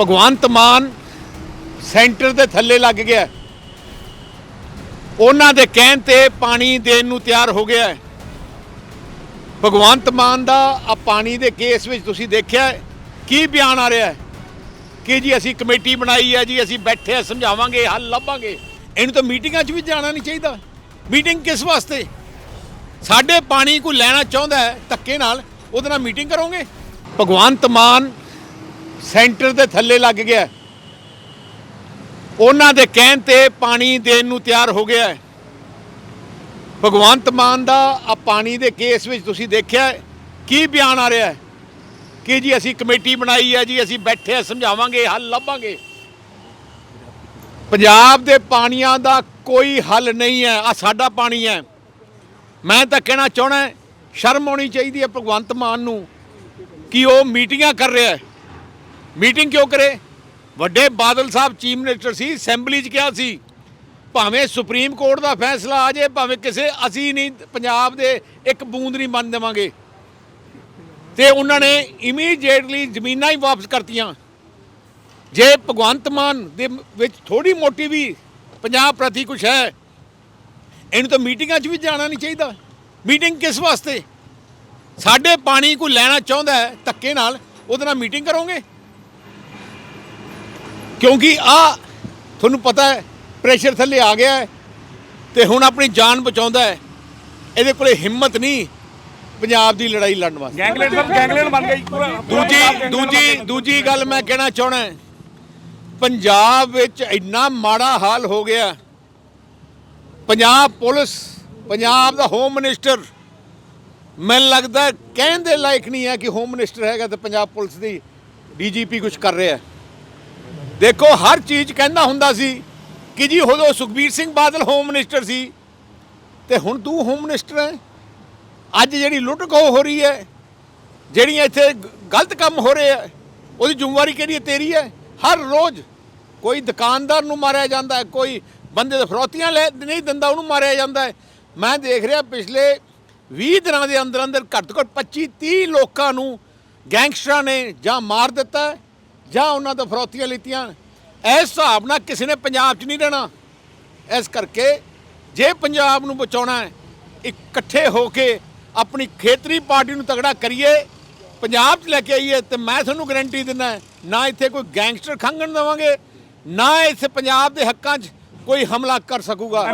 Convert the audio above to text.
Bhagwant Mann centre ਦੇ ਥੱਲੇ ਲੱਗ ਗਿਆ। ਉਹਨਾਂ ਦੇ ਕਹਿਣ ਤੇ ਪਾਣੀ ਦੇਣ ਨੂੰ ਤਿਆਰ ਹੋ ਗਿਆ। ਭਗਵੰਤ ਮਾਨ ਦਾ ਆ ਪਾਣੀ ਦੇ ਕੇਸ ਵਿੱਚ ਤੁਸੀਂ ਦੇਖਿਆ ਕੀ ਬਿਆਨ ਆ ਰਿਹਾ ਕਿ ਜੀ ਅਸੀਂ ਕਮੇਟੀ ਬਣਾਈ ਹੈ ਜੀ, ਅਸੀਂ ਬੈਠੇ ਆ ਸਮਝਾਵਾਂਗੇ, ਹੱਲ ਲੱਭਾਂਗੇ। ਇਹਨੂੰ ਤਾਂ ਮੀਟਿੰਗਾਂ 'ਚ ਵੀ ਜਾਣਾ ਨਹੀਂ ਚਾਹੀਦਾ। ਮੀਟਿੰਗ ਕਿਸ ਵਾਸਤੇ? ਸਾਡੇ ਪਾਣੀ ਕੋਈ ਲੈਣਾ ਚਾਹੁੰਦਾ ਹੈ ਧੱਕੇ ਨਾਲ, ਉਹਦੇ ਨਾਲ ਮੀਟਿੰਗ ਕਰੋਗੇ। ਭਗਵੰਤ ਮਾਨ ਸੈਂਟਰ ਦੇ ਥੱਲੇ ਲੱਗ ਗਿਆ। ਉਹਨਾਂ ਦੇ ਕਹਿਣ ਤੇ ਪਾਣੀ ਦੇਣ ਨੂੰ ਤਿਆਰ ਹੋ ਗਿਆ। ਭਗਵੰਤ ਮਾਨ ਦਾ ਆ ਪਾਣੀ ਦੇ ਕੇਸ ਵਿੱਚ ਤੁਸੀਂ ਦੇਖਿਆ ਕੀ ਬਿਆਨ ਆ ਰਿਹਾ ਕਿ ਜੀ ਅਸੀਂ ਕਮੇਟੀ ਬਣਾਈ ਹੈ ਜੀ, ਅਸੀਂ ਬੈਠੇ ਆ ਸਮਝਾਵਾਂਗੇ, ਹੱਲ ਲੱਭਾਂਗੇ। ਪੰਜਾਬ ਦੇ ਪਾਣੀਆਂ ਦਾ ਕੋਈ ਹੱਲ ਨਹੀਂ ਹੈ ਆ ਸਾਡਾ ਪਾਣੀ ਹੈ। ਮੈਂ ਤਾਂ ਕਹਿਣਾ ਚਾਹਣਾ ਸ਼ਰਮ ਆਉਣੀ ਚਾਹੀਦੀ ਹੈ ਭਗਵੰਤ ਮਾਨ ਨੂੰ ਕਿ ਉਹ ਮੀਟਿੰਗਾਂ ਕਰ ਰਿਹਾ ਹੈ। ਮੀਟਿੰਗ ਕਿਉਂ ਕਰੇ? ਵੱਡੇ ਬਾਦਲ ਸਾਹਿਬ ਚੀਫ ਮਿਨਿਸਟਰ ਸੀ, ਅਸੈਂਬਲੀ 'ਚ ਕਿਹਾ ਸੀ, ਭਾਵੇਂ ਸੁਪਰੀਮ ਕੋਰਟ ਦਾ ਫੈਸਲਾ ਆ ਜੇ ਭਾਵੇਂ ਕਿਸੇ, ਅਸੀਂ ਨਹੀਂ, ਪੰਜਾਬ ਦੇ ਇੱਕ ਬੂੰਦ ਨਹੀਂ ਮੰਨ ਦੇਵਾਂਗੇ। ਤੇ ਉਹਨਾਂ ਨੇ ਇਮੀਡੀਏਟਲੀ ਜ਼ਮੀਨਾਂ ਹੀ ਵਾਪਸ ਕਰਤੀਆਂ। ਜੇ ਭਗਵੰਤ ਮਾਨ ਦੇ ਵਿੱਚ ਥੋੜੀ ਮੋਟੀ ਵੀ ਪੰਜਾਬ ਪ੍ਰਤੀ ਕੁਝ ਹੈ, ਇਹਨੂੰ ਤਾਂ ਮੀਟਿੰਗਾਂ 'ਚ ਵੀ ਜਾਣਾ ਨਹੀਂ ਚਾਹੀਦਾ। ਮੀਟਿੰਗ ਕਿਸ ਵਾਸਤੇ? ਸਾਡੇ ਪਾਣੀ ਕੋਈ ਲੈਣਾ ਚਾਹੁੰਦਾ ਹੈ ਧੱਕੇ ਨਾਲ, ਉਹਦੇ ਨਾਲ ਮੀਟਿੰਗ ਕਰੋਗੇ? ਕਿਉਂਕਿ ਆ ਤੁਹਾਨੂੰ ਪਤਾ ਹੈ ਪ੍ਰੈਸ਼ਰ ਥੱਲੇ ਆ ਗਿਆ ਹੈ ਤੇ ਹੁਣ ਆਪਣੀ ਜਾਨ ਬਚਾਉਂਦਾ ਹੈ। ਇਹਦੇ ਕੋਲੇ ਹਿੰਮਤ ਨਹੀਂ ਪੰਜਾਬ ਦੀ ਲੜਾਈ ਲੜਨ ਵਾਸਤੇ। ਗੈਂਗਲੈਂਡ ਸਭ ਗੈਂਗਲੈਂਡ ਬਣ ਗਈ। ਦੂਜੀ ਦੂਜੀ ਦੂਜੀ ਗੱਲ ਮੈਂ ਕਹਿਣਾ ਚਾਹਣਾ ਪੰਜਾਬ ਵਿੱਚ ਇੰਨਾ ਮਾੜਾ ਹਾਲ ਹੋ ਗਿਆ। ਪੰਜਾਬ ਪੁਲਿਸ ਪੰਜਾਬ ਦਾ ਹੋਮ ਮਿਨਿਸਟਰ ਮੈਨੂੰ ਲੱਗਦਾ ਕਹਿਣ ਦੇ ਲਾਇਕ ਨਹੀਂ ਹੈ ਕਿ ਹੋਮ ਮਿਨਿਸਟਰ ਹੈਗਾ ਤੇ ਪੰਜਾਬ ਪੁਲਿਸ ਦੀ ਡੀਜੀਪੀ ਕੁਝ ਕਰ ਰਿਹਾ ਹੈ। ਦੇਖੋ, ਹਰ ਚੀਜ਼ ਕਹਿੰਦਾ ਹੁੰਦਾ ਸੀ ਕਿ ਜੀ ਉਦੋਂ ਸੁਖਬੀਰ ਸਿੰਘ ਬਾਦਲ ਹੋਮ ਮਿਨਿਸਟਰ ਸੀ ਤੇ ਹੁਣ ਤੂੰ ਹੋਮ ਮਿਨਿਸਟਰ ਹੈ ਅੱਜ ਜਿਹੜੀ ਲੁੱਟ ਖੋਹ ਹੋ ਰਹੀ ਹੈ ਜਿਹੜੀਆਂ ਇੱਥੇ ਗ- ਗਲਤ ਕੰਮ ਹੋ ਰਹੇ ਆ ਉਹਦੀ ਜ਼ਿੰਮੇਵਾਰੀ ਕਿਹੜੀ ਹੈ ਤੇਰੀ ਹੈ ਹਰ ਰੋਜ਼ ਕੋਈ ਦੁਕਾਨਦਾਰ ਨੂੰ ਮਾਰਿਆ ਜਾਂਦਾ ਹੈ ਕੋਈ ਬੰਦੇ ਦੇ ਫਰੋਤੀਆਂ ਲੈ, ਨਹੀਂ ਦਿੰਦਾ, ਉਹਨੂੰ ਮਾਰਿਆ ਜਾਂਦਾ ਹੈ ਮੈਂ ਦੇਖ ਰਿਹਾ ਪਿਛਲੇ 20 ਦਿਨਾਂ ਦੇ ਅੰਦਰ ਅੰਦਰ ਘੱਟ ਤੋਂ ਘੱਟ 25 30 ਲੋਕਾਂ ਨੂੰ ਗੈਂਗਸਟਰਾਂ ਨੇ ਜਾਂ ਮਾਰ ਦਿੱਤਾ ਜਾਂ ਉਹਨਾਂ ਤੋਂ ਫਰੋਤੀਆਂ ਲਿੱਤੀਆਂ, ਇਸ ਹਿਸਾਬ ਨਾਲ ਕਿਸੇ ਨੇ ਪੰਜਾਬ 'ਚ ਨਹੀਂ ਰਹਿਣਾ। ਇਸ ਕਰਕੇ ਜੇ ਪੰਜਾਬ ਨੂੰ ਬਚਾਉਣਾ ਹੈ, ਇਕੱਠੇ ਹੋ ਕੇ ਆਪਣੀ ਖੇਤਰੀ ਪਾਰਟੀ ਨੂੰ ਤਗੜਾ ਕਰੀਏ, ਪੰਜਾਬ 'ਚ ਲੈ ਕੇ ਆਈਏ, ਤੇ ਮੈਂ ਤੁਹਾਨੂੰ ਗਾਰੰਟੀ ਦਿੰਦਾ ਨਾ ਇੱਥੇ ਕੋਈ ਗੈਂਗਸਟਰ ਖੰਗਣ ਦੇਵਾਂਗੇ, ਨਾ ਇੱਥੇ ਪੰਜਾਬ ਦੇ ਹੱਕਾਂ 'ਚ ਕੋਈ ਹਮਲਾ ਕਰ ਸਕੂਗਾ।